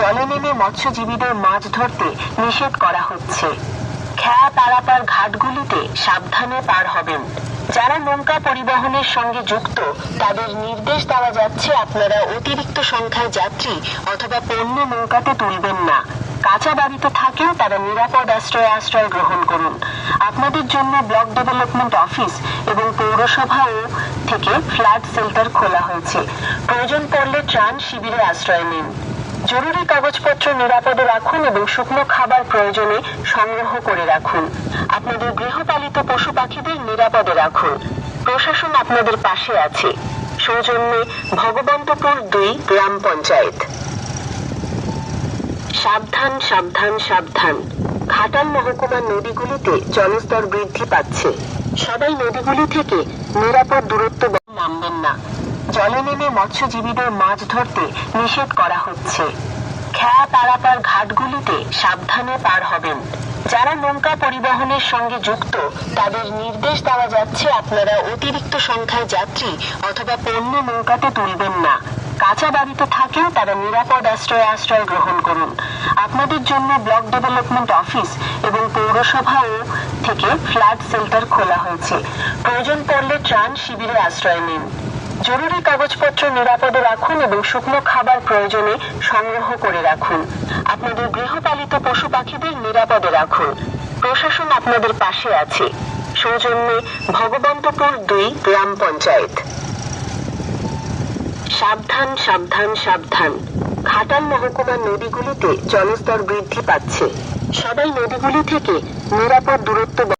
জলে নেমে মৎস্যজীবীদের মাছ ধরতে নিষেধ করা হচ্ছে। খেয়া পারাপার ঘাটগুলিতে সাবধানে পার হবেন। যারা নৌকা পরিবহনের সঙ্গে যুক্ত, তাদের নির্দেশ দেওয়া যাচ্ছে আপনারা অতিরিক্ত সংখ্যায় যাত্রী অথবা পণ্য নৌকাতে তুলবেন না। কাঁচা বাড়িতে থাকেও তারা নিরাপদ আশ্রয় আশ্রয় গ্রহণ করুন। আপনাদের জন্য ব্লক ডেভেলপমেন্ট অফিস এবং পৌরসভা ও থেকে ফ্ল্যাট শেল্টার খোলা হয়েছে। প্রয়োজন পড়লে ত্রাণ শিবিরে আশ্রয় নিন। জরুরি কাগজপত্র নিরাপদে রাখুন এবং শুকনো খাবার প্রয়োজনে সংগ্রহ করে রাখুন। আপনাদের গৃহপালিত পশু পাখিদের নিরাপদে রাখুন। প্রশাসন আপনাদের পাশে আছে। সৌজন্যে ভগবন্তপুর দুই গ্রাম পঞ্চায়েত। সাবধান সাবধান সাবধান। ঘাটাল মহকুমার নদীগুলিতে জলস্তর বৃদ্ধি পাচ্ছে। সবাই নদীগুলি থেকে নিরাপদ দূরত্ব নামবেন না। জলে নেমে মৎস্যজীবীদের মাছ ধরতে নিষেধ করা হচ্ছে। খেয়া পারাপার ঘাটগুলিতে সাবধানে পার হবেন। যারা নৌকা পরিবহনের সঙ্গে যুক্ত, তাদের নির্দেশ দেওয়া যাচ্ছে আপনারা অতিরিক্ত সংখ্যায় যাত্রী অথবা পণ্য নৌকাতে তুলবেন না। কাঁচা বাড়িতে থাকেও তারা নিরাপদ আশ্রয় আশ্রয় গ্রহণ করুন। আপনাদের জন্য ব্লক ডেভেলপমেন্ট অফিস এবং পৌরসভা ও থেকে ফ্ল্যাট শেল্টার খোলা হয়েছে। প্রয়োজন পড়লে ত্রাণ শিবিরে আশ্রয় নিন। জরুরি কাগজপত্র নিরাপদে রাখুন এবং শুকনো খাবার প্রয়োজনে সংগ্রহ করে রাখুন। আপনাদের গৃহপালিত পশু পাখিদের নিরাপদে রাখুন। প্রশাসন আপনাদের পাশে আছে। সৌজন্যে ভগবন্তপুর দুই গ্রাম পঞ্চায়েত। সাবধান সাবধান সাবধান। ঘাটাল মহকুমার নদীগুলিতে জলস্তর বৃদ্ধি পাচ্ছে। সবাই নদীগুলি থেকে নিরাপদ দূরত্ব